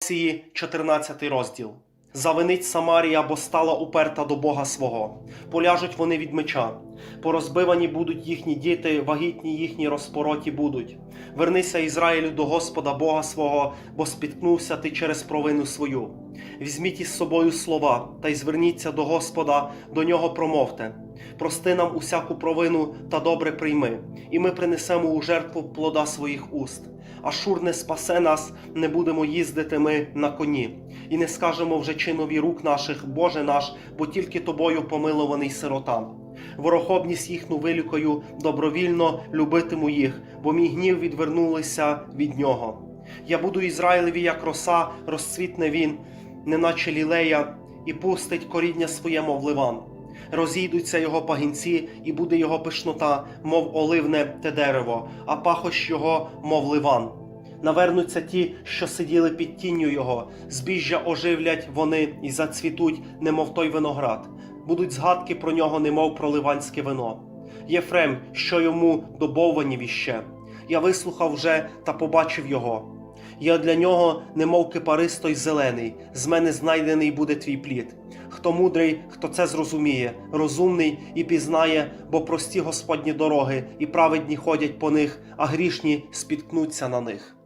Сії 14 розділ. Завинить Самарія, бо стала уперта до Бога свого. Поляжуть вони від меча. Порозбивані будуть їхні діти, вагітні їхні розпороті будуть. Вернися, Ізраїлю, до Господа Бога свого, бо спіткнувся ти через провину свою. Візьміть із собою слова, та й зверніться до Господа, до нього промовте. Прости нам усяку провину та добре прийми, і ми принесемо у жертву плода своїх уст. Ашур не спасе нас, не будемо їздити ми на коні, і не скажемо вже чинові рук наших, Боже наш, бо тільки тобою помилований сиротам. Ворохобність їхню вилікою, добровільно любитиму їх, бо мій гнів відвернулися від нього. Я буду Ізраїлеві, як роса, розцвітне він, неначе лілея, і пустить коріння своє, мов ливан. Розійдуться його пагінці, і буде його пишнота, мов оливне те дерево, а пахощ його, мов ливан. Навернуться ті, що сиділи під тінню його, збіжжя оживлять вони і зацвітуть, немов той виноград. Будуть згадки про нього, немов про ливанське вино. Єфрем, що йому добовані віще. Я вислухав вже та побачив його. Я для нього, немов кипаристо й зелений, з мене знайдений буде твій плід. Хто мудрий, хто це зрозуміє, розумний і пізнає, бо прості Господні дороги, і праведні ходять по них, а грішні спіткнуться на них.